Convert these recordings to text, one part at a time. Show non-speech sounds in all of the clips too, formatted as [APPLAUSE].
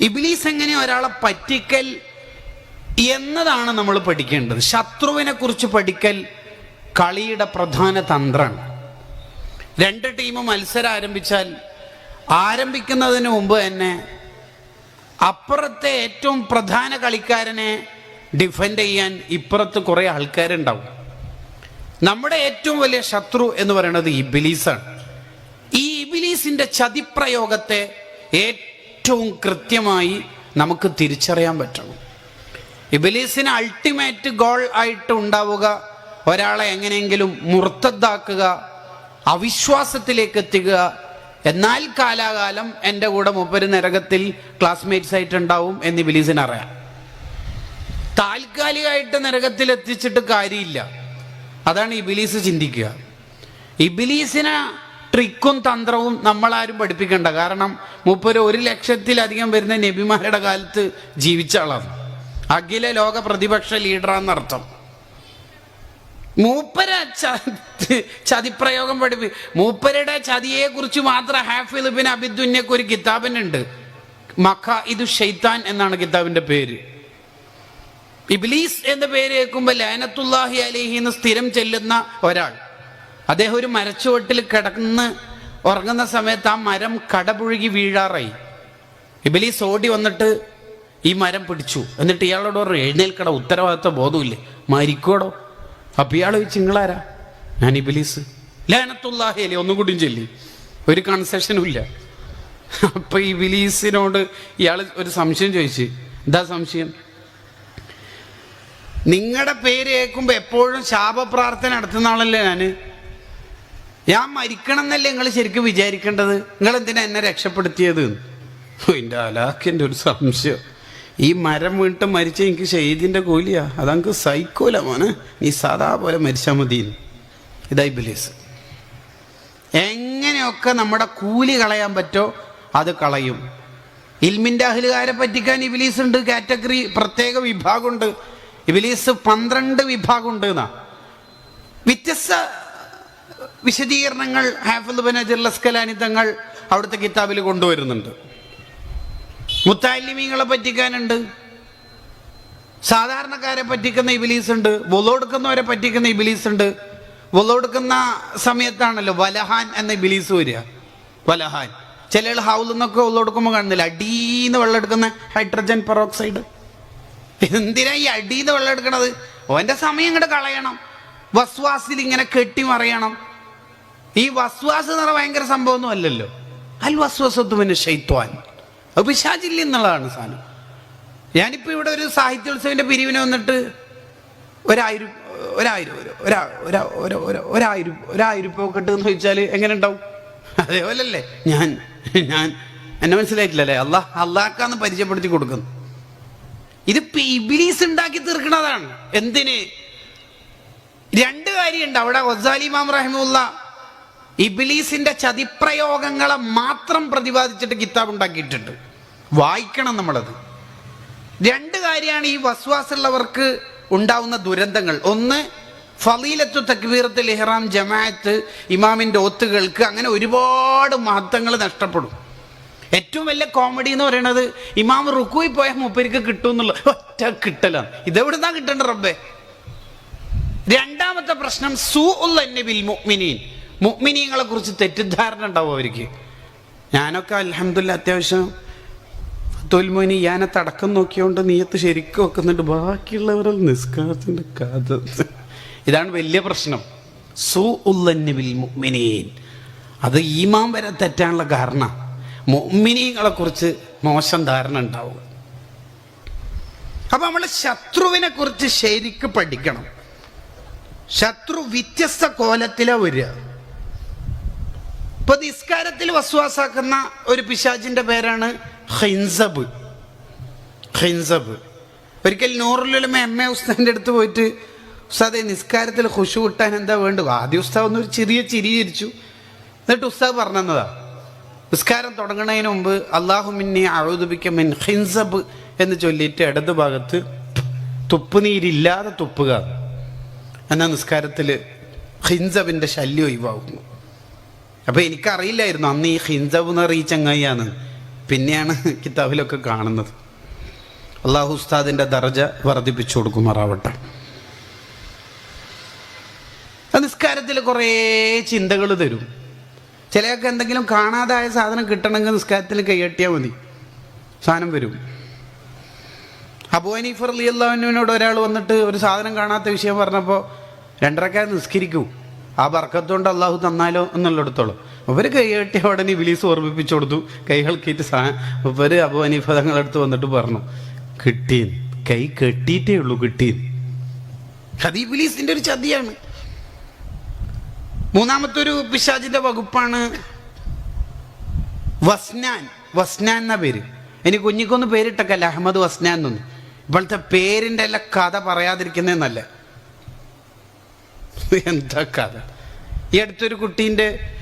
ഇബിലീസ് എങ്ങനെ ഒരാളെ പറ്റിക്കൽ എന്നതാണ് നമ്മൾ പഠിക്കേണ്ടത്. ശത്രുവിനെ കുറിച്ച് പഠിക്കൽ കളിയുടെ പ്രധാന തന്ത്രമാണ്. രണ്ട് ടീം മത്സരം ആരംഭിച്ചാൽ ആരംഭിക്കുന്നതിന് മുമ്പ് തന്നെ അപ്പുറത്തെ ഏറ്റവും പ്രധാന കളിക്കാരനെ ഡിഫെൻഡ് ചെയ്യാൻ ഇപ്പുറത്ത് കുറേ ആൾക്കാരുണ്ടാവും. നമ്മുടെ ഏറ്റവും വലിയ ശത്രു എന്ന് പറയുന്നത് ഇബിലീസാണ്. ഈ ഇബിലീസിന്റെ ചതിപ്രയോഗത്തെ ഏറ്റവും കൃത്യമായി നമുക്ക് തിരിച്ചറിയാൻ പറ്റണം. ഇബിലീസിന് അൾട്ടിമേറ്റ് ഗോൾ ആയിട്ട് ഉണ്ടാവുക ഒരാളെ എങ്ങനെയെങ്കിലും മുർത്തദ്ദാക്കുക അവിശ്വാസത്തിലേക്ക് എത്തിക്കുക എന്നാൽ കാലാകാലം എന്റെ കൂടെ മുപ്പര് നരകത്തിൽ ക്ലാസ്മേറ്റ്സ് ആയിട്ടുണ്ടാവും എന്ന് ബിലീസിന് അറിയാം. താൽക്കാലികമായിട്ട് നരകത്തിൽ എത്തിച്ചിട്ട് കാര്യമില്ല. അതാണ് ഇബിലീസ് ചിന്തിക്കുക. ഇബിലീസിന് ട്രിക്കും തന്ത്രവും നമ്മളാരും പഠിപ്പിക്കണ്ട. കാരണം മുപ്പര് ഒരു ലക്ഷത്തിലധികം വരുന്ന നബിമാരുടെ കാലത്ത് ജീവിച്ച ആളാണ്. അഖില ലോക പ്രതിപക്ഷ ലീഡറാന്നർത്ഥം മൂപ്പര ചതിപ്രയോഗം പഠിപ്പി മൂപ്പരുടെ ചതിയെ കുറിച്ച് മാത്രം ഹാഫിദ് ബിൻ അബിദുന്യക്ക് ഒരു കിതാബിനുണ്ട്. മഖ ഇതു ഷെയ്ത്താൻ എന്നാണ് കിതാബിന്റെ പേര്. ഇബ്ലീസ് എന്ന പേര് കേൾക്കുമ്പോൾ ലയനത്തുല്ലാഹി അലിഹി എന്ന് സ്ഥിരം ചെല്ലുന്ന ഒരാൾ. അദ്ദേഹം ഒരു മരച്ചുവട്ടിൽ കിടന്ന് ഉറങ്ങുന്ന സമയത്ത് ആ മരം കടപുഴുകി വീഴാറായി. ഇബലീസ് ഓടി വന്നിട്ട് ഈ മരം പിടിച്ചു. എന്നിട്ട് ഇയാളോട് പറഞ്ഞു എഴുന്നേൽക്കട ഉത്തരവാദിത്വ ബോധമില്ലേ മരിക്കോടോ അപ്പൊ ഇയാൾ ചോദിച്ചു നിങ്ങളാരാ? ഞാൻ ഇബലീസ്. ലേനത്തുള്ളാഹേലി ഒന്നും കൂടിയും ചെല്ലി. ഒരു കൺസെഷനും ഇല്ല. അപ്പൊ ഈ ബിലീസിനോട് ഇയാൾ ഒരു സംശയം ചോദിച്ച് എന്താ സംശയം? നിങ്ങളുടെ പേര് കേൾക്കുമ്പോൾ എപ്പോഴും ശാപപ്രാർത്ഥന നടത്തുന്ന ആളല്ലേ ഞാൻ ഞാൻ മരിക്കണം എന്നല്ലേ നിങ്ങൾ ശരിക്കും വിചാരിക്കേണ്ടത്? നിങ്ങൾ എന്തിനാ എന്നെ രക്ഷപ്പെടുത്തിയത്? എന്റെ അലാഖിന്റെ ഒരു സംശയം. ഈ മരം വീണിട്ട് മരിച്ച എനിക്ക് ഷെയ്ദിന്റെ കൂലിയാ. അതങ്ങ് സൈക്കോല മോനെ. നീ സാധാ പോലെ മരിച്ചാൽ മതി. ഇതായി ബിലീസ് എങ്ങനെയൊക്കെ നമ്മുടെ കൂലി കളയാൻ പറ്റോ അത് കളയും. ഇൽമിന്റെ അഹ്ലുകാരെ പറ്റിക്കാൻ ഇബിലീസ് ഉണ്ട് കാറ്റഗറി പ്രത്യേക വിഭാഗമുണ്ട്. ഇബിലീസ് പന്ത്രണ്ട് വിഭാഗമുണ്ട് എന്നാ. വ്യത്യസ്ത വിശദീകരണങ്ങൾ ഹാഫിദ് ബൻ അജർ തങ്ങൾ അവിടുത്തെ കിതാബിൽ കൊണ്ടുവരുന്നുണ്ട്. മുത്താലിമീങ്ങളെ പറ്റിക്കാനുണ്ട്. സാധാരണക്കാരെ പറ്റിക്കുന്ന ഇബിലീസ് ഉണ്ട് വൊളോടുക്കുന്നവരെ പറ്റിക്കുന്ന ഇബിലീസ് ഉണ്ട് വൊളോടുക്കുന്ന സമയത്താണല്ലോ വലഹാൻ എന്ന ഇബിലീസ് വരിക. വലഹാൻ. ചില ഹൗലിൽ നിന്നൊക്കെ വൊളോടുക്കുമ്പോൾ കാണുന്നില്ല. അടീന്ന് വെള്ളം എടുക്കുന്ന ഹൈഡ്രജൻ പെറോക്സൈഡ്. എന്തിനാ ഈ അടീന്ന് വെള്ളം എടുക്കണത്? ഓന്റെ സമയം ഇങ്ങോട്ട് കളയണം. വസ്വാസിൽ ഇങ്ങനെ കെട്ടി കെട്ടിമറിയണം. ഈ വസ്വാസ് എന്ന് പറഞ്ഞാൽ ഭയങ്കര സംഭവമൊന്നും അല്ലല്ലോ. അൽ വസ്വസത്വന് ഷെയ്ത്വാൻ അത് പിശാചില്ല എന്നുള്ളതാണ് സാധനം. ഞാനിപ്പോൾ ഇവിടെ ഒരു സാഹിത്യോത്സവിന്റെ പിരിവിനെ വന്നിട്ട് ഒരായിരം ഒരായിരം ഒരു- ഒരാ ഒരാ ഒരു- ഒരു- ഒരായിരം ഒരായിരം ഇപ്പോൾ എന്ന് ചോദിച്ചാൽ എങ്ങനെ ഉണ്ടാവും അതേപോലല്ലേ? ഞാൻ ഞാൻ എന്നെ മനസ്സിലായിട്ടില്ലല്ലേ? അള്ളാഹ് അള്ളാഹ്ക്കാന്ന് പരിചയപ്പെടുത്തി കൊടുക്കുന്നു. ഇത് ഇബിലീസ് ഉണ്ടാക്കി തീർക്കുന്നതാണ് എന്തിന്? രണ്ട് കാര്യമുണ്ട്. അവിടെ ഒസാലിമാം റഹിമുള്ള ഇബിലീസിന്റെ ചതിപ്രയോഗങ്ങളെ മാത്രം പ്രതിപാദിച്ചിട്ട് കിതാബ് ഉണ്ടാക്കിയിട്ടുണ്ട്. വായിക്കണം നമ്മളത്. രണ്ട് കാര്യമാണ് ഈ വസ്വാസുള്ളവർക്ക് ഉണ്ടാവുന്ന ദുരന്തങ്ങൾ. ഒന്ന് ഫലീലത്തു തക്ബീറത്തിൽ ഇഹ്റാം ജമാഅത്ത് ഇമാമിന്റെ ഒത്തുകൾക്ക് അങ്ങനെ ഒരുപാട് മഹത്വങ്ങൾ നഷ്ടപ്പെടും. ഏറ്റവും വലിയ കോമഡി എന്ന് പറയുന്നത് ഇമാം റുക്കുയി പോയ മൂപ്പരിക്ക് കിട്ടും എന്നുള്ള ഒറ്റ കിട്ടലാണ്. ഇതെവിടുന്നാ കിട്ടേണ്ട റബ്ബേ? രണ്ടാമത്തെ പ്രശ്നം സൂ ഉല്ലബിൽ മുഅ്മിനീൻ. മുഅ്മിനീങ്ങളെ കുറിച്ച് തെറ്റിദ്ധാരണ ഉണ്ടാവും അവർക്ക്? ഞാനൊക്കെ അലഹമില്ല അത്യാവശ്യം തോൽമോനി ഞാനത്ത് അടക്കം നോക്കിയോണ്ട് നീയത്ത് ശരിക്കും വെക്കുന്നുണ്ട്. ബാക്കിയുള്ളവരെ നിസ്കാരത്തിന്റെ കഥ. ഇതാണ് വലിയ പ്രശ്നം. സു ഉല്ലിൽ മുഅ്മിനീൻ. അത് ഈമാൻ വരെ തെറ്റാനുള്ള കാരണം. മുഅ്മിനീങ്ങളെ കുറിച്ച് മോശം ധാരണ ഉണ്ടാവുക. അപ്പൊ നമ്മൾ ശത്രുവിനെ കുറിച്ച് ശരിക്ക് പഠിക്കണം. ശത്രു വ്യത്യസ്ത കോലത്തിലാ വരിക. ഇപ്പൊ നിസ്കാരത്തിൽ വസ്വാസാക്കുന്ന ഒരു പിശാചിന്റെ പേരാണ് ഹിൻസബ് ഹിൻസബ് ഒരിക്കൽ നൂറിലുള്ള എം എ ഉസ്താദിന്റെ അടുത്ത് പോയിട്ട് ഉസ്താദെ നിസ്കാരത്തിൽ ഖുഷു കിട്ടാൻ എന്താ വേണ്ടത്? ആദ്യം ഉസ്താദ് ഒന്ന് ഒരു ചെറിയ ചിരി ചിരിച്ചു. എന്നിട്ട് ഉസ്താദ് പറഞ്ഞതാ നിസ്കാരം തുടങ്ങുന്നതിന് മുമ്പ് അള്ളാഹു മിന്നെ അഴുതുപിക്ക മിൻ ഹിൻസബ് എന്ന് ചൊല്ലിയിട്ട് ഇടത് ഭാഗത്ത് തുപ്പുനീരില്ലാതെ തുപ്പുക. എന്നാൽ നിസ്കാരത്തിൽ ഹിൻസബിന്റെ ശല്യം ഒഴിവാകുന്നു. അപ്പോൾ എനിക്കറിയില്ലായിരുന്നു അന്ന് ഈ ഹിൻസബ് എന്ന് ചങ്ങായിയാണ്. പിന്നെയാണ് കിതാബിലൊക്കെ കാണുന്നത്. അള്ളാഹു ഉസ്താദിന്റെ ദർജ വർദ്ധിപ്പിച്ചു കൊടുക്കുമാറാവട്ടെ. നിസ്കാരത്തിൽ കുറേ ചിന്തകൾ തരും. ചിലയൊക്കെ എന്തെങ്കിലും കാണാതായ സാധനം കിട്ടണമെങ്കിൽ നിസ്കാരത്തിൽ കൈയട്ടിയാൽ മതി. സാധനം വരും. അബു അലി അള്ളാഹുവിനോട് ഒരാൾ വന്നിട്ട് ഒരു സാധനം കാണാത്ത വിഷയം പറഞ്ഞപ്പോൾ രണ്ടരക്കാർ നിസ്കരിക്കൂ. ആ ബർക്കത്തുകൊണ്ട് അള്ളാഹു തന്നാലോ എന്നുള്ളിടത്തോളം. ഇവർ കൈകെട്ടിയ ഉടനെ വിലീസ് ഓർമ്മിപ്പിച്ചു കൊടുത്തു. കൈകൾക്കിയിട്ട് സാ ഇവർ അബു ഹനീഫ തങ്ങളടുത്ത് വന്നിട്ട് പറഞ്ഞു കിട്ടി കൈ കെട്ടിയിട്ടേ ഉള്ളൂ കിട്ടി അത് ഇബിലീസിന്റെ ഒരു ചതിയാണ്. മൂന്നാമത്തെ ഒരു പിശാചിന്റെ വകുപ്പാണ് വസ്നാൻ. വസ്നാൻ എന്ന പേര്. ഇനി കുഞ്ഞിക്കൊന്ന് പേരിട്ടക്കല്ല അഹമ്മദ് വസ്നാൻ എന്നൊന്നും ഇപ്പോഴത്തെ പേരിന്റെ എല്ലാം കഥ പറയാതിരിക്കുന്നതെന്നല്ല? [LAUGHS] എന്താ കഥ? ഈ അടുത്തൊരു കുട്ടീന്റെ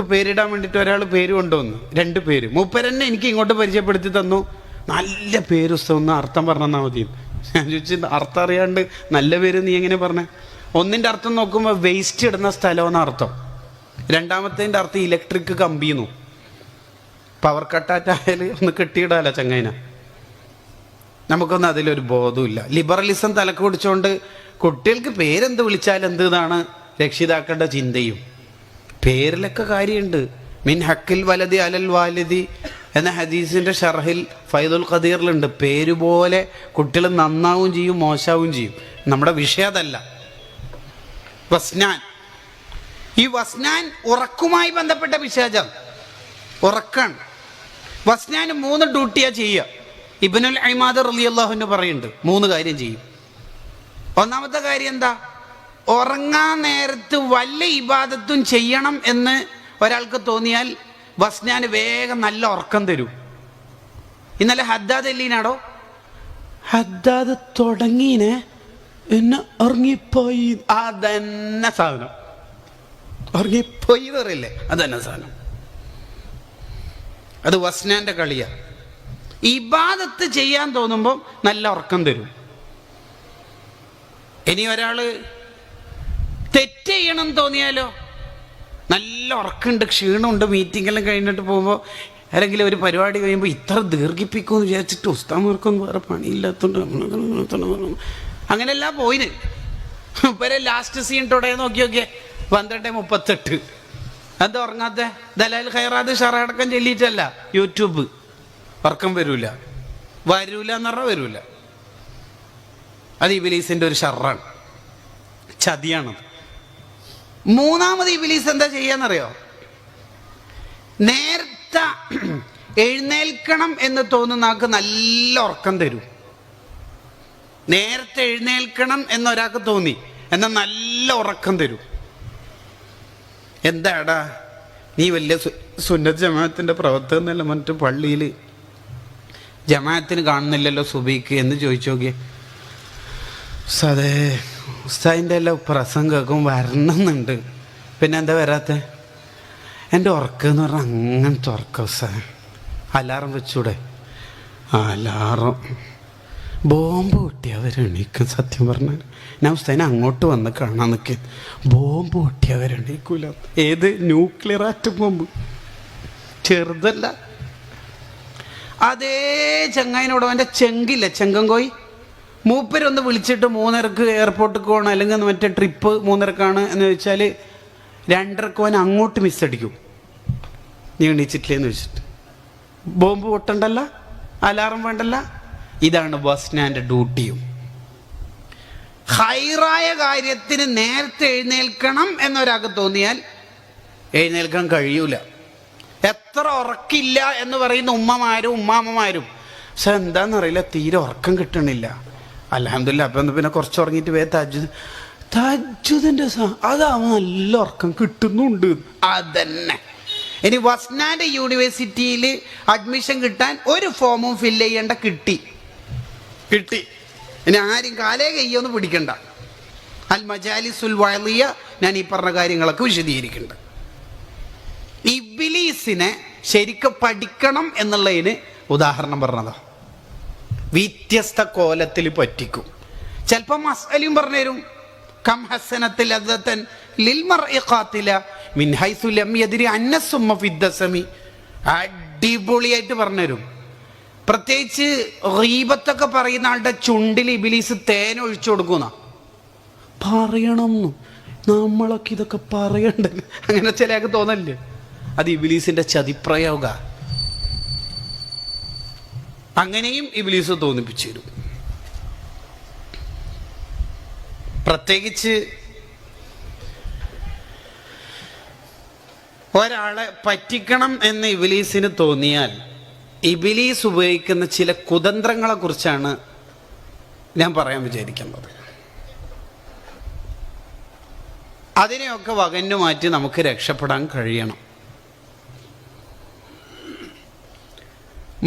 പേരിടാൻ വേണ്ടിയിട്ട് ഒരാൾ പേര് കൊണ്ടുവന്നു. രണ്ട് പേര്. മൂപ്പരെന്നെ എനിക്ക് ഇങ്ങോട്ട് പരിചയപ്പെടുത്തി തന്നു. നല്ല പേര് ഒന്ന് അർത്ഥം പറഞ്ഞാൽ മതി. ഞാൻ ചോദിച്ചു അർത്ഥം അറിയാണ്ട് നല്ല പേര് നീ എങ്ങനെ പറഞ്ഞേ? ഒന്നിന്റെ അർത്ഥം നോക്കുമ്പോൾ വേസ്റ്റ് ഇടുന്ന സ്ഥലമെന്ന അർത്ഥം. രണ്ടാമത്തേന്റെ അർത്ഥം ഇലക്ട്രിക് കമ്പിന്നു. പവർ കട്ടാറ്റായാൽ ഒന്ന് കെട്ടിയിടാല ചങ്ങൈന നമുക്കൊന്നും അതിലൊരു ബോധമില്ല ലിബറലിസം തലക്ക് പിടിച്ചുകൊണ്ട് കുട്ടികൾക്ക് പേരെന്ത് വിളിച്ചാൽ എന്ത് എന്നാണ് രക്ഷിതാക്കളുടെ ചിന്തയും. പേരിലൊക്കെ കാര്യമുണ്ട്. മിൻ ഹക്കിൽ വലതി അലൽ വാലിദി എന്ന ഹദീസിന്റെ ഷർഹിൽ ഫൈദുൽ ഖദീറിലുണ്ട്. പേര് പോലെ കുട്ടികൾ നന്നാവും ചെയ്യും മോശാവും ചെയ്യും. നമ്മുടെ വിഷയം അതല്ല. വസ്നാൻ. ഈ വസ്നാൻ ഉറക്കുമായി ബന്ധപ്പെട്ട വിശേഷം. ഉറക്കാണ്. വസ്നാൻ മൂന്ന് ഡ്യൂട്ടിയാണ് ചെയ്യുക. ഇബനുൽ അഹിമാദ് റലിയല്ലാഹുവിന് പറയുന്നുണ്ട്. മൂന്ന് കാര്യം ചെയ്യും. ഒന്നാമത്തെ കാര്യം എന്താ? ഉറങ്ങാൻ നേരത്ത് വല്ല ഇബാദത്തും ചെയ്യണം എന്ന് ഒരാൾക്ക് തോന്നിയാൽ വസ്നാൻ വേഗം നല്ല ഉറക്കം തരും. ഇന്നലെ ഹദ്ദാദ് എല്ലീനാടോ? ഹദ്ദാദ് തുടങ്ങീനെ എന്നെ ഉറങ്ങിപ്പോയി. അതന്നെ സാധനം. ഉറങ്ങിപ്പോയി പറയില്ലേ? അതന്നെ സാധനം. അത് വസ്നാന്റെ കളിയാ. ഇബാദത്ത് ചെയ്യാൻ തോന്നുമ്പോൾ നല്ല ഉറക്കം തരും. ഇനി ഒരാൾ തെറ്റ് ചെയ്യണം തോന്നിയാലോ? നല്ല ഉറക്കമുണ്ട് ക്ഷീണമുണ്ട് മീറ്റിംഗെല്ലാം കഴിഞ്ഞിട്ട് പോകുമ്പോൾ അല്ലെങ്കിൽ ഒരു പരിപാടി കഴിയുമ്പോൾ ഇത്ര ദീർഘിപ്പിക്കുമെന്ന് വിചാരിച്ചിട്ട് ഉസ്താമാർക്കൊന്നും വേറെ പണിയില്ലാത്തോണ്ട് അങ്ങനെയല്ല പോയിന്. ഇവരെ ലാസ്റ്റ് സീൻ തൊടേ നോക്കി നോക്കിയേ. പന്ത്രണ്ട് മുപ്പത്തെട്ട്. എന്താ ഉറങ്ങാത്ത? ദലാൽ ഖൈറാദ് ഷറടക്കം ചൊല്ലിയിട്ടല്ല. യൂട്യൂബ്. ഉറക്കം വരൂല. വരൂല എന്ന് പറഞ്ഞാൽ വരൂല. അത് ഇബിലീസിന്റെ ഒരു ഷറാണ് ചതിയാണത് മൂന്നാമത് ഇബിലീസ് എന്താ ചെയ്യാന്നറിയോ? നേരത്തെ എഴുന്നേൽക്കണം എന്ന് തോന്നുന്ന ആൾക്ക് നല്ല ഉറക്കം തരും. നേരത്തെ എഴുന്നേൽക്കണം എന്നൊരാൾക്ക് തോന്നി എന്നാൽ നല്ല ഉറക്കം തരും. എന്താടാ? നീ വലിയ സുന്നത്ത് ജമാഅത്തിന്റെ പ്രവർത്തകന്നല്ല മറ്റു പള്ളിയിൽ ജമാഅത്തിന് കാണുന്നില്ലല്ലോ സുബീക്ക് എന്ന് ചോദിച്ചു നോക്കിയേ. സതേ ഉസ്താദിന്റെ എല്ലാം പ്രസംഗമൊക്കെ വരണമെന്നുണ്ട്. പിന്നെ എന്താ വരാത്ത? എന്റെ ഉറക്കം എന്ന് പറഞ്ഞാൽ അങ്ങനത്തെ ഉറക്കം ഉസ്താദ്. അലാറം വെച്ചൂടെ? അലാറം. ബോംബ് പൊട്ടിയവരെണീക്കും സത്യം പറഞ്ഞാൽ ഞാൻ ഉസ്താദിനെ അങ്ങോട്ട് വന്ന് കാണാൻ നിൽക്കും ബോംബ് പൊട്ടിയവരെണീക്കൂല ഏത് ന്യൂക്ലിയർ ആറ്റം ബോംബ്? ചെറുതല്ല. അതേ ചങ്ങായിനോട് അവന്റെ ചെങ്കില്ല? ചെങ്കങ്കോയി? മൂപ്പരൊന്ന് വിളിച്ചിട്ട് മൂന്നരക്ക് എയർപോർട്ടിൽ പോകണം അല്ലെങ്കിൽ മറ്റേ ട്രിപ്പ് മൂന്നരക്കാണ് എന്ന് വെച്ചാൽ രണ്ടരക്ക് അവൻ അങ്ങോട്ട് മിസ്സടിക്കും നീ എണീച്ചിട്ടില്ലേന്ന് വെച്ചിട്ട് ബോംബ് പൊട്ടണ്ടല്ല? അലാറം വേണ്ടല്ല? ഇതാണ് ബസ്നാന്റെ ഡ്യൂട്ടിയും. ഹൈറായ കാര്യത്തിന് നേരത്തെ എഴുന്നേൽക്കണം എന്നൊരാൾക്ക് തോന്നിയാൽ എഴുന്നേൽക്കാൻ കഴിയൂല. എത്ര ഉറക്കില്ല എന്ന് പറയുന്ന ഉമ്മമാരും ഉമ്മാമ്മമാരും. പക്ഷെ എന്താണെന്നറിയില്ല തീരെ ഉറക്കം കിട്ടണില്ല. അലഹമില്ല അപ്പം പിന്നെ കുറച്ച് ഉറങ്ങിയിട്ട് വേ തജ്ജുദ് തജ്ജുദിന്റെ അതാവും നല്ല ഉറക്കം കിട്ടുന്നുണ്ട്. അതന്നെ. ഇനി വസ്നാന്റെ യൂണിവേഴ്സിറ്റിയിൽ അഡ്മിഷൻ കിട്ടാൻ ഒരു ഫോമും ഫില്ല് ചെയ്യേണ്ട കിട്ടി. കിട്ടി. ഇനി ആരും കാലേ കയ്യൊന്നും പിടിക്കണ്ട. അൽ മജാലിസുൽ ഞാൻ ഈ പറഞ്ഞ കാര്യങ്ങളൊക്കെ വിശദീകരിക്കുന്നുണ്ട്. ഇബിലീസിനെ ശരിക്കും പഠിക്കണം എന്നുള്ളതിന് ഉദാഹരണം പറഞ്ഞതാ. വ്യത്യസ്ത കോലത്തിൽ പറ്റിക്കും. ചിലപ്പോൾ മസ്അലിയും പറഞ്ഞു തരും കം ഹസനത്തിൽ അദ്ദേഹത്തൻ ലിൽമർ മർഇ മിൻഹൈസുലം മിൻ ഹൈസു ലം യദ്രി അന്ന സുമ്മ ഫിദ്ദസമി അടിപൊളിയായിട്ട് പറഞ്ഞുതരും. പ്രത്യേകിച്ച് റീബത്തൊക്കെ പറയുന്ന ആളുടെ ചുണ്ടിൽ ഇബിലീസ് തേൻ ഒഴിച്ചു കൊടുക്കുന്ന. പറയണമെന്നു നമ്മളൊക്കെ ഇതൊക്കെ പറയണ്ട? അങ്ങനെ ചിലക്ക് തോന്നല്ലേ അത് ഇബിലീസിന്റെ ചതിപ്രയോഗ. അങ്ങനെയും ഇബിലീസ് തോന്നിപ്പിച്ചു തരും പ്രത്യേകിച്ച് ഒരാളെ പറ്റിക്കണം എന്ന് ഇബിലീസിന് തോന്നിയാൽ ഇബിലീസ് ഉപയോഗിക്കുന്ന ചില കുതന്ത്രങ്ങളെ കുറിച്ചാണ് ഞാൻ പറയാൻ വിചാരിക്കുന്നത്. അതിനെയൊക്കെ വകഞ്ഞു മാറ്റി നമുക്ക് രക്ഷപ്പെടാൻ കഴിയണം.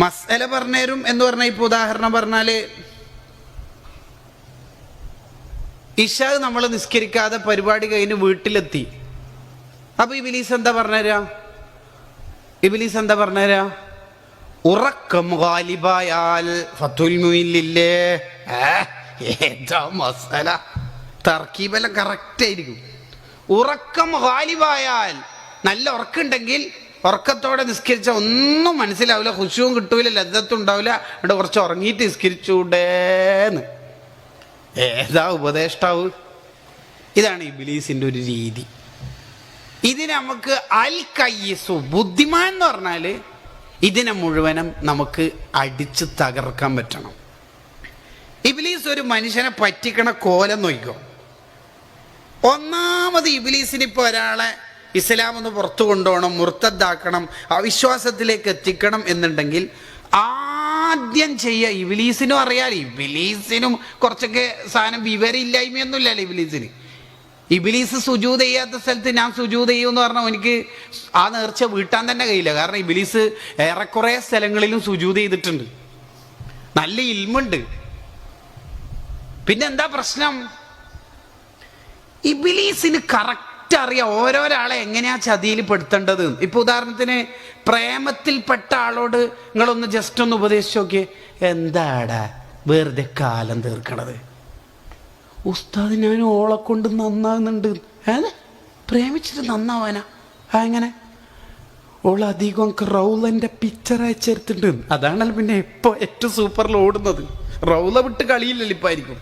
മസല പറഞ്ഞേരും എന്ന് പറഞ്ഞാൽ ഇപ്പൊ ഉദാഹരണം പറഞ്ഞാൽ ഇഷ നമ്മൾ നിസ്കരിക്കാതെ പരിപാടി കഴിഞ്ഞ് വീട്ടിലെത്തി. അപ്പോൾ ഇബിലീസ് എന്താ പറഞ്ഞുതരാ ഇബിലീസ് എന്താ പറഞ്ഞുതരാ ഉറക്കം ഗാലിബായാൽ ഫത്തുൽ ഏതാ മസാല? തർക്കീബെല്ലാം കറക്റ്റ് ആയിരിക്കും. ഉറക്കം ഗാലിബായാൽ നല്ല ഉറക്കുണ്ടെങ്കിൽ ഉറക്കത്തോടെ നിസ്കരിച്ച ഒന്നും മനസ്സിലാവില്ല ഖുശുവും കിട്ടൂല ലജ്ജത്തും ഉണ്ടാവില്ല അവിടെ കുറച്ച് ഉറങ്ങിയിട്ട് നിസ്കരിച്ചൂടേന്ന് ഏതാ ഉപദേഷ്ടാവ്? ഇതാണ് ഈ ബിലീസിന്റെ ഒരു രീതി. ഇതിനെ നമുക്ക് അൽ കയ്യസു ബുദ്ധിമാൻ എന്ന് പറഞ്ഞാൽ ഇതിനെ മുഴുവനും നമുക്ക് അടിച്ച് തകർക്കാൻ പറ്റണം. ഇബിലീസ് ഒരു മനുഷ്യനെ പറ്റിക്കണ കോലം നോക്കിക്കോ. ഒന്നാമത് ഇബിലീസിന് ഇപ്പോൾ ഒരാളെ ഇസ്ലാം ഒന്ന് പുറത്തു കൊണ്ടുപോകണം മുർത്തദ്ദാക്കണം അവിശ്വാസത്തിലേക്ക് എത്തിക്കണം എന്നുണ്ടെങ്കിൽ ആദ്യം ചെയ്യുക ഇബിലീസിനും അറിയാലോ ഇബിലീസിനും കുറച്ചൊക്കെ സാധനം വിവരമില്ലായ്മയൊന്നുമില്ലല്ലോ ഇബിലീസിന്. ഇബിലീസ് സുജൂത് ചെയ്യാത്ത സ്ഥലത്ത് ഞാൻ സുജൂത് ചെയ്യുമെന്ന് പറഞ്ഞാൽ എനിക്ക് ആ നേർച്ച വീട്ടാൻ തന്നെ കഴിയില്ല. കാരണം ഇബിലീസ് ഏറെക്കുറെ സ്ഥലങ്ങളിലും സുജൂത് ചെയ്തിട്ടുണ്ട്. നല്ല ഇൽമുണ്ട്. പിന്നെന്താ പ്രശ്നം? ഇബിലീസിന് കറക്റ്റ് അറിയാം ഓരോരാളെ എങ്ങനെയാ ചതിയിൽ പെടുത്തേണ്ടത്? ഇപ്പൊ ഉദാഹരണത്തിന് പ്രേമത്തിൽപ്പെട്ട ആളോട് നിങ്ങളൊന്ന് ജസ്റ്റ് ഒന്ന് ഉപദേശിച്ച് നോക്കിയേ. എന്താടാ വെറുതെ കാലം തീർക്കണത്? ഉസ്താദ് ഞാൻ ഓളെ കൊണ്ട് നന്നാകുന്നുണ്ട് ഏത് പ്രേമിച്ചിട്ട് നന്നാവാനാ. ആ എങ്ങനെ? ഓൾ അധികം റൗലന്റെ പിക്ചർ അയച്ചെടുത്തിട്ടുണ്ട് അതാണല്ലോ പിന്നെ ഇപ്പൊ ഏറ്റവും സൂപ്പറിൽ ഓടുന്നത്. റൗല വിട്ട് കളിയില്ലല്ലോ ഇപ്പൊ ആയിരിക്കും.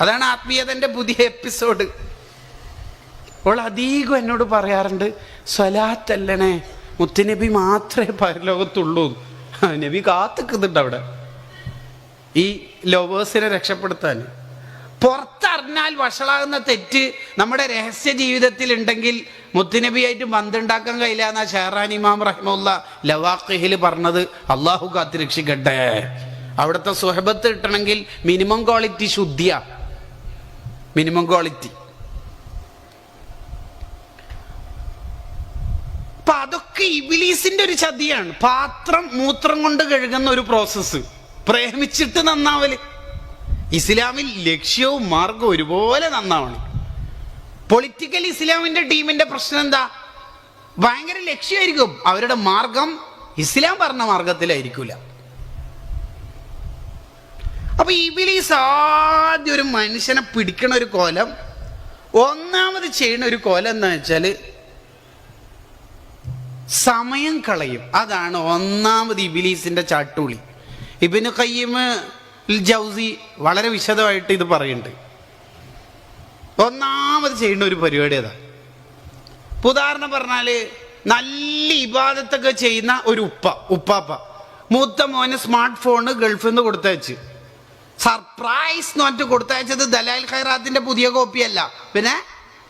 അതാണ് ആത്മീയതന്റെ പുതിയ എപ്പിസോഡ്. അപ്പോൾ അധികം എന്നോട് പറയാറുണ്ട് സ്വലാത്തല്ലണേ മുത്തുനബി മാത്രമേ പരലോകത്തുള്ളൂ. നബി കാത്തുക്കുന്നുണ്ട് അവിടെ. ഈ ലവേഴ്സിനെ രക്ഷപ്പെടുത്താൻ. പുറത്തറിഞ്ഞാൽ വഷളാകുന്ന തെറ്റ് നമ്മുടെ രഹസ്യ ജീവിതത്തിൽ ഉണ്ടെങ്കിൽ മുത്തുനബിയായിട്ട് ബന്ധുണ്ടാക്കാൻ കഴിയില്ല എന്നാ ഷെഹറാൻ ഇമാം റഹ്മുല്ല ലവാഖിഹിൽ പറഞ്ഞത് അള്ളാഹു കാത്തിരക്ഷിക്കട്ടെ അവിടുത്തെ സുഹബത്ത് കിട്ടണമെങ്കിൽ മിനിമം ക്വാളിറ്റി ശുദ്ധിയ. മിനിമം ക്വാളിറ്റി അപ്പൊ അതൊക്കെ ഇബിലീസിന്റെ ഒരു ചതിയാണ്. പാത്രം മൂത്രം കൊണ്ട് കഴുകുന്ന ഒരു പ്രോസസ്സ് പ്രേമിച്ചിട്ട് നന്നാവൽ. ഇസ്ലാമിൽ ലക്ഷ്യവും മാർഗവും ഒരുപോലെ നന്നാവണം. പൊളിറ്റിക്കൽ ഇസ്ലാമിന്റെ ടീമിന്റെ പ്രശ്നം എന്താ? ഭയങ്കര ലക്ഷ്യമായിരിക്കും അവരുടെ മാർഗം ഇസ്ലാം പറഞ്ഞ മാർഗത്തിലായിരിക്കൂല. അപ്പൊ ഇബിലീസ് ആദ്യം ഒരു മനുഷ്യനെ പിടിക്കണ ഒരു കോലം ഒന്നാമത് ചെയ്യുന്ന ഒരു കോലം എന്താ വെച്ചാൽ സമയം കളയും. അതാണ് ഒന്നാമത് ഇബിലീസിന്റെ ചാട്ടുളി ഇബിന് കയ്യമ് ജൗസി വളരെ വിശദമായിട്ട് ഇത് പറയുന്നുണ്ട്. ഒന്നാമത് ചെയ്യുന്ന ഒരു പരിപാടി അതാ. ഉദാഹരണം പറഞ്ഞാൽ നല്ല ഇബാദത്തൊക്കെ ചെയ്യുന്ന ഒരു ഉപ്പ ഉപ്പാപ്പ. മൂത്ത മോന് സ്മാർട്ട് ഫോണ് ഗൾഫിൽ നിന്ന് കൊടുത്തയച്ച്. സർപ്രൈസ് നോറ്റ് കൊടുത്തയച്ചത് ദലാൽ ഖൈറാത്തിന്റെ പുതിയ കോപ്പിയല്ല. പിന്നെ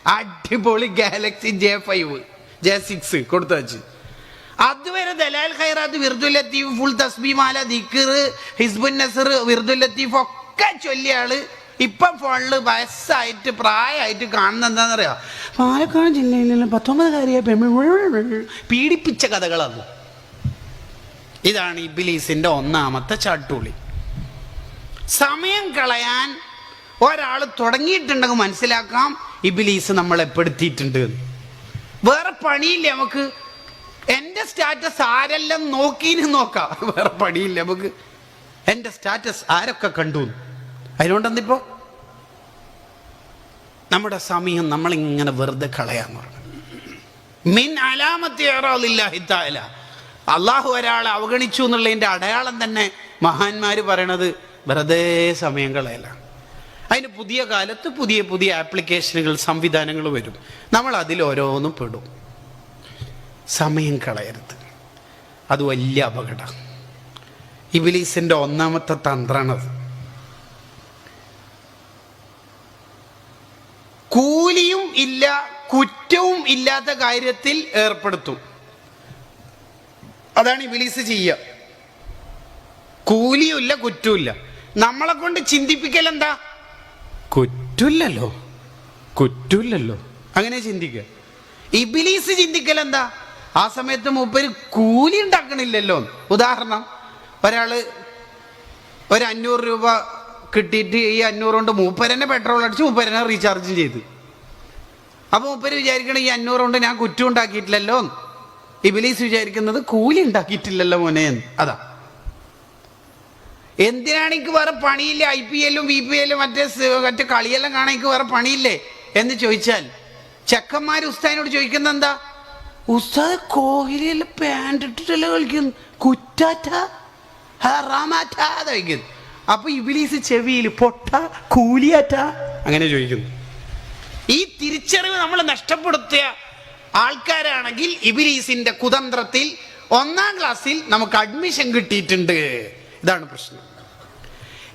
അടിപൊളി Galaxy J five J six കൊടുത്തയച്ച്. അതുവരെ ദലാൽ ഖൈറാത്ത് വിർദുൽ ലത്തീഫ് ഫുൾ തസ്ബിമാല ദിക്കർ ഹിസ്ബുൻ നസർ വിർദുൽ ലത്തീഫ് ഒക്കെ ചൊല്ലിയ ആൾ ഇപ്പം ഫോണിൽ വയസ്സായിട്ട് പ്രായമായിട്ട് കാണുന്ന എന്താണെന്നറിയാം? പാലക്കാട് ജില്ലയിലുള്ള പത്തൊമ്പതുകാരിയെ പെൺപിള്ളേ പീഡിപ്പിച്ച കഥകളാണ്. ഇതാണ് ഇബിലീസിന്റെ ഒന്നാമത്തെ ചാട്ടുളി സമയം കളയാൻ ഒരാൾ തുടങ്ങിയിട്ടുണ്ടെങ്കിൽ മനസ്സിലാക്കാം ഇബിലീസ് നമ്മളെ പെടുത്തിയിട്ടുണ്ട്. വേറെ പണിയില്ല നമുക്ക്. എന്റെ സ്റ്റാറ്റസ് ആരെല്ലാം നോക്കീന് നോക്കാം. [LAUGHS] വേറെ പണിയില്ല നമുക്ക്. എന്റെ സ്റ്റാറ്റസ് ആരൊക്കെ കണ്ടു? എന്ന്. അതിനോണ്ടെന്തിപ്പോ നമ്മുടെ സമയം നമ്മളിങ്ങനെ വെറുതെ കളയാന്ന് പറഞ്ഞു. മിൻ അലാമത്തി അള്ളാഹു ഒരാളെ അവഗണിച്ചു എന്നുള്ളതിന്റെ അടയാളം തന്നെ മഹാന്മാർ പറയണത് വെറുതെ സമയം കളയലാണ് അതിന് പുതിയ കാലത്ത് പുതിയ പുതിയ ആപ്ലിക്കേഷനുകൾ സംവിധാനങ്ങൾ വരും. നമ്മൾ അതിൽ ഓരോന്നും പെടും. സമയം കളയരുത്. അത് വലിയ അപകടം. ഇബിലീസിന്റെ ഒന്നാമത്തെ തന്ത്രമാണത്. കൂലിയും ഇല്ല കുറ്റവും ഇല്ലാത്ത കാര്യത്തിൽ ഏർപ്പെടുത്തും. അതാണ് ഇബിലീസ് ചെയ്യുക. കൂലിയുമില്ല കുറ്റമില്ല നമ്മളെ കൊണ്ട് ചിന്തിപ്പിക്കൽ എന്താ കുറ്റില്ലല്ലോ കുറ്റില്ലല്ലോ അങ്ങനെ ചിന്തിക്കുക. ഇബിലീസ് ചിന്തിക്കൽ എന്താ ആ സമയത്ത് മൂപ്പര് കൂലി ഉണ്ടാക്കണില്ലല്ലോ. ഉദാഹരണം ഒരാൾ ഒരു അഞ്ഞൂറ് രൂപ കിട്ടിയിട്ട് ഈ അഞ്ഞൂറ് കൊണ്ട് മൂപ്പരനെ പെട്രോൾ അടിച്ച് മൂപ്പരനെ റീചാർജും ചെയ്ത്. അപ്പൊ മൂപ്പര് വിചാരിക്കണം ഈ അഞ്ഞൂറ് കൊണ്ട് ഞാൻ കുറ്റം ഉണ്ടാക്കിയിട്ടില്ലല്ലോ. ഇബിലീസ് വിചാരിക്കുന്നത് കൂലി ഉണ്ടാക്കിയിട്ടില്ലല്ലോ മോനെ. അതാ. എന്തിനാണ് എനിക്ക് വേറെ പണിയില്ലേ? ഐ പി എല്ലും ബി പി എല്ലും മറ്റേ മറ്റേ കളിയെല്ലാം കാണാൻ എനിക്ക് വേറെ പണിയില്ലേ? എന്ന് ചോദിച്ചാൽ ചെക്കന്മാർ ഉസ്താദിനോട് ചോദിക്കുന്നത് എന്താ? ഉസ്താദ് കോഹ്ലിയെല്ലാം പാന്റ് ഇട്ടിട്ടല്ലേ കളിക്കുന്നു? കുറ്റാറ്റ? ഹറാമാറ്റ ചോദിക്കുന്നു. അപ്പൊ ഇബിലീസ് ചെവിയിൽ പൊട്ട കൂലിയാറ്റ? അങ്ങനെ ചോദിക്കുന്നു. ഈ തിരിച്ചറിവ് നമ്മൾ നഷ്ടപ്പെടുത്തിയ ആൾക്കാരാണെങ്കിൽ ഇബിലീസിന്റെ കുതന്ത്രത്തിൽ ഒന്നാം ക്ലാസ്സിൽ നമുക്ക് അഡ്മിഷൻ കിട്ടിയിട്ടുണ്ട്. ഇതാണ് പ്രശ്നം.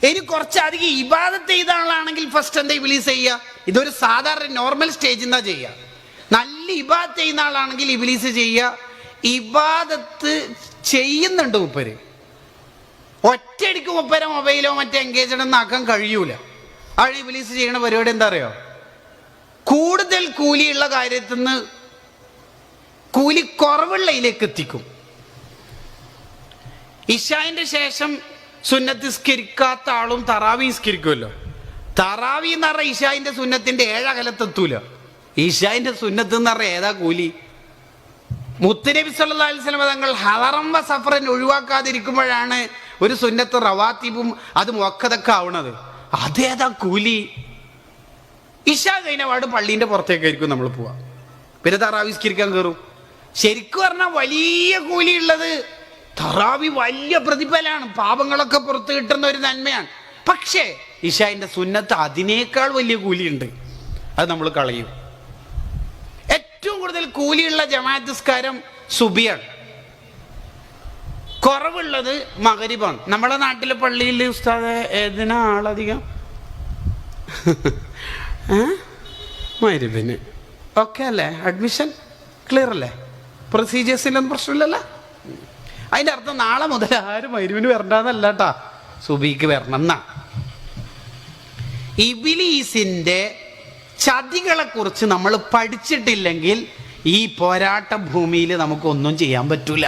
ഇനി കുറച്ചധികം ഇബാദത്ത് ചെയ്ത ആളാണെങ്കിൽ ഫസ്റ്റ് എന്താ ഇബിലീസ് ചെയ്യുക? ഇതൊരു സാധാരണ നോർമൽ സ്റ്റേജിൽ നിന്നാ ചെയ്യുക. നല്ല ഇബാദത്ത് ചെയ്യുന്ന ആളാണെങ്കിൽ ഇബിലീസ് ചെയ്യുക. ഇബാദത്ത് ചെയ്യുന്നുണ്ട് മുപ്പര്. ഒറ്റയടിക്ക് മുപ്പര മൊബൈലോ മറ്റേ എൻഗേജ് ആക്കാൻ കഴിയൂല. അവിടെ ഇബിലീസ് ചെയ്യുന്ന പരിപാടി എന്താ അറിയോ? കൂടുതൽ കൂലിയുള്ള കാര്യത്തിൽ നിന്ന് കൂലി കുറവുള്ളതിലേക്ക് എത്തിക്കും. ഇഷായന്റെ ശേഷം സുന്നത്തിസ്കരിക്കാത്ത ആളും തറാവി സ്കരിക്കുമല്ലോ. തറാവി എന്ന് പറഞ്ഞ ഇഷാന്റെ സുന്നത്തിന്റെ ഏഴകലത്തെത്തൂല ഇഷാന്റെ സുന്നത്ത് എന്ന് പറഞ്ഞ ഏതാ കൂലി? മുത്തനബി വസല്ലം തങ്ങൾ ഹറം വ സഫറൻ ഒഴിവാക്കാതിരിക്കുമ്പോഴാണ് ഒരു സുന്നത്ത് റവാത്തിബും അത് മൊക്കതൊക്കെ ആവണത്. അതേതാ കൂലി? ഇഷ കഴിഞ്ഞ പാട് പള്ളീന്റെ പുറത്തേക്കായിരിക്കും നമ്മൾ പോവാ. പിന്നെ തറാവിസ്കരിക്കാൻ കയറും ശരിക്കും പറഞ്ഞാൽ വലിയ കൂലിയുള്ളത് തറാവി വലിയ പ്രതിഫലമാണ് പാപങ്ങളൊക്കെ പുറത്ത് കിട്ടുന്ന ഒരു നന്മയാണ്. പക്ഷേ ഇഷാന്റെ സുന്നത്ത് അതിനേക്കാൾ വലിയ കൂലിയുണ്ട്. അത് നമ്മൾ കളയും. ഏറ്റവും കൂടുതൽ കൂലിയുള്ള ജമാസ്കാരം സുബിയാണ്. കുറവുള്ളത് മകരിബാണ്. നമ്മുടെ നാട്ടിലെ പള്ളിയിൽ ഉസ്താദ് ഏതിനാ ആളധികം? മകരിബിന് ഓക്കെ അല്ലേ? അഡ്മിഷൻ? ക്ലിയർ അല്ലേ? പ്രൊസീജിയേഴ്സിലൊന്നും പ്രശ്നമില്ലല്ലോ? അതിന്റെ അർത്ഥം നാളെ മുതൽ ആരും മരുവിന് വരണ്ടെന്നല്ല കേട്ടാ സുബിക്ക് വരണം എന്നാ ഇബിലീസിന്റെ ചതികളെ കുറിച്ച് നമ്മൾ പഠിച്ചിട്ടില്ലെങ്കിൽ ഈ പോരാട്ട ഭൂമിയിൽ നമുക്ക് ഒന്നും ചെയ്യാൻ പറ്റൂല.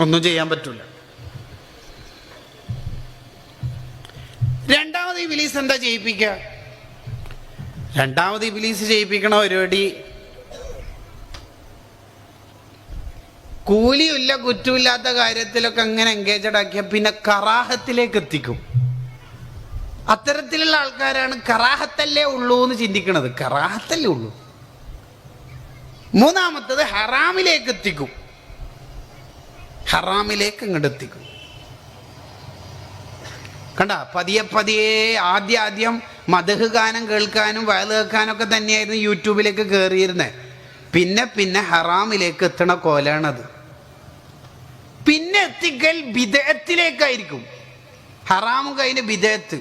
ഒന്നും ചെയ്യാൻ പറ്റൂല. രണ്ടാമത് ഇബിലീസ് എന്താ ചെയ്യിപ്പിക്കുക? രണ്ടാമത് ഇബിലീസ് ചെയ്യിപ്പിക്കണ പരിപാടി കൂലിയില്ല കുറ്റമില്ലാത്ത കാര്യത്തിലൊക്കെ അങ്ങനെ എൻഗേജഡ് ആക്കിയ പിന്നെ കറാഹത്തിലേക്ക് എത്തിക്കും. അത്തരത്തിലുള്ള ആൾക്കാരാണ് കറാഹത്തല്ലേ ഉള്ളൂ എന്ന് ചിന്തിക്കുന്നത് കറാഹത്തല്ലേ ഉള്ളൂ. മൂന്നാമത്തത് ഹറാമിലേക്ക് എത്തിക്കും. ഹറാമിലേക്ക് അങ്ങോട്ട് എത്തിക്കും. കണ്ട? പതിയെ പതിയെ ആദ്യ ആദ്യം മതഹ് ഗാനം കേൾക്കാനും വയൽ കേൾക്കാനും ഒക്കെ തന്നെയായിരുന്നു യൂട്യൂബിലേക്ക് കയറിയിരുന്നത് പിന്നെ പിന്നെ ഹറാമിലേക്ക് എത്തണ കോലാണത്. പിന്നെ എത്തിക്കൽ വിദേഹത്തിലേക്കായിരിക്കും. ഹറാമു കഴിഞ്ഞ് വിദേഹത്ത്.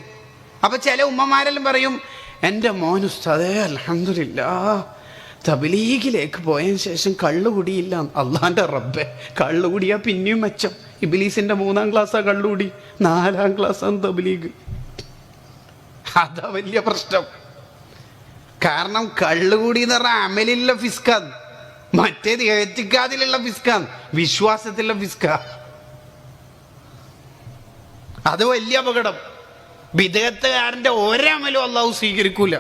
അപ്പൊ ചില ഉമ്മമാരെല്ലാം പറയും എന്റെ മോൻ ഉസ്താദേ അലഹമില്ല തബലീഗിലേക്ക് പോയതിന് ശേഷം കള്ളുകുടിയില്ല അള്ളാന്റെ റബ്ബെ കള്ളുകുടിയാ പിന്നെയും മെച്ചം. ഇബിലീസിന്റെ മൂന്നാം ക്ലാസ്സാ കള്ളുകുടി നാലാം ക്ലാസ്സാണ് തബലീഗ്. അതാ വലിയ പ്രശ്നം. കാരണം കള്ളുകൂടി എന്ന് പറഞ്ഞാൽ അമലില്ല ഫിസ്കാന്ന് മറ്റേത് ഏറ്റിക്കാതിലുള്ള ഫിസ്കാന്ന് വിശ്വാസത്തിലുള്ള ഫിസ്ക. അത് വലിയ അപകടം. വിദേഹത്തുകാരന്റെ ഒരമലും അള്ളാഹു സ്വീകരിക്കൂല.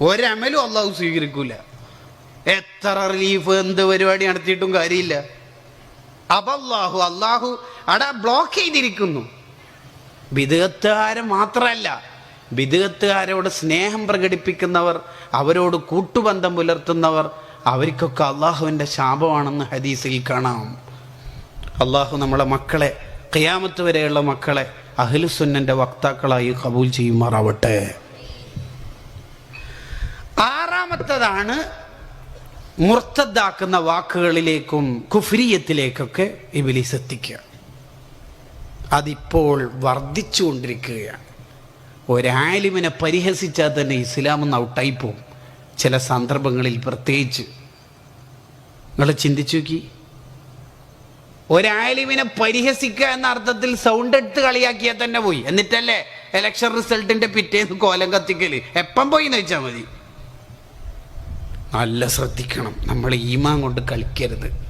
ഒരമലും അള്ളാഹു സ്വീകരിക്കൂല. എത്ര റിലീഫ് എന്ത് പരിപാടി നടത്തിയിട്ടും കാര്യമില്ല. അപ്പൊ അള്ളാഹു അള്ളാഹു ബ്ലോക്ക് ചെയ്തിരിക്കുന്നു. വിദേഹത്തുകാരൻ മാത്രമല്ല വിദഗത്തുകാരോട് സ്നേഹം പ്രകടിപ്പിക്കുന്നവർ അവരോട് കൂട്ടുബന്ധം പുലർത്തുന്നവർ അവർക്കൊക്കെ അള്ളാഹുവിന്റെ ശാപമാണെന്ന് ഹദീസിൽ കാണാം. അള്ളാഹു നമ്മളെ മക്കളെ ഖിയാമത്ത് വരെയുള്ള മക്കളെ അഹ്ലുസുന്നന്റെ വക്താക്കളായി കബൂൽ ചെയ്യുമാറാവട്ടെ. ആറാമത്തതാണ് മുർത്തദ്ദാക്കുന്ന വാക്കുകളിലേക്കും കുഫ്രിയത്തിലേക്കൊക്കെ ഇബിലിസ് എത്തിക്കുക. അതിപ്പോൾ വർദ്ധിച്ചുകൊണ്ടിരിക്കുകയാണ്. ഒരാലിമിനെ പരിഹസിച്ചാൽ തന്നെ ഇസ്ലാം എന്ന് ഔട്ടായി പോകും. ചില സന്ദർഭങ്ങളിൽ പ്രത്യേകിച്ച് നിങ്ങൾ ചിന്തിച്ചു നോക്കി. ഒരാലിമിനെ പരിഹസിക്കുക എന്ന അർത്ഥത്തിൽ സൗണ്ട് എടുത്ത് കളിയാക്കിയാൽ തന്നെ പോയി. എന്നിട്ടല്ലേ എലക്ഷൻ റിസൾട്ടിന്റെ പിറ്റേന്ന് കോലം കത്തിക്കൽ. എപ്പം പോയി എന്ന് വെച്ചാൽ മതി. നല്ല ശ്രദ്ധിക്കണം. നമ്മൾ ഈമാൻ കൊണ്ട് കളിക്കരുത്.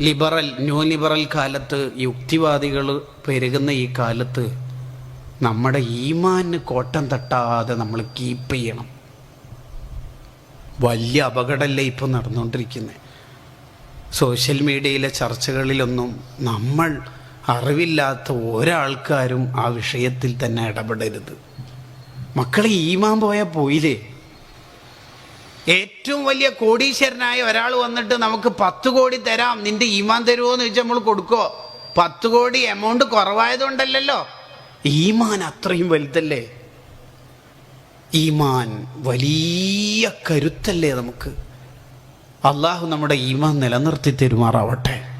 ലിബറൽ ന്യൂ ലിബറൽ കാലത്ത് യുക്തിവാദികൾ പെരുകുന്ന ഈ കാലത്ത് നമ്മുടെ ഈമാന് കോട്ടം തട്ടാതെ നമ്മൾ കീപ്പ് ചെയ്യണം. വലിയ അപകടമല്ലേ ഇപ്പോൾ നടന്നുകൊണ്ടിരിക്കുന്നത് സോഷ്യൽ മീഡിയയിലെ ചർച്ചകളിലൊന്നും നമ്മൾ അറിവില്ലാത്ത ഒരാൾക്കാരും ആ വിഷയത്തിൽ തന്നെ ഇടപെടരുത്. മക്കളെ ഈമാൻ പോയാൽ പോയില്ലേ? ഏറ്റവും വലിയ കോടീശ്വരനായ ഒരാൾ വന്നിട്ട് നമുക്ക് പത്ത് കോടി തരാം നിന്റെ ഈമാൻ തരുമോ എന്ന് ചോദിച്ചാൽ നമ്മൾ കൊടുക്കോ? പത്ത് കോടി എമൗണ്ട് കുറവായതുകൊണ്ടല്ലല്ലോ? ഈമാൻ അത്രയും വലുതല്ലേ? ഈമാൻ വലിയ കരുത്തല്ലേ നമുക്ക്? അള്ളാഹു നമ്മുടെ ഈമാൻ നിലനിർത്തി തരുമാറാവട്ടെ.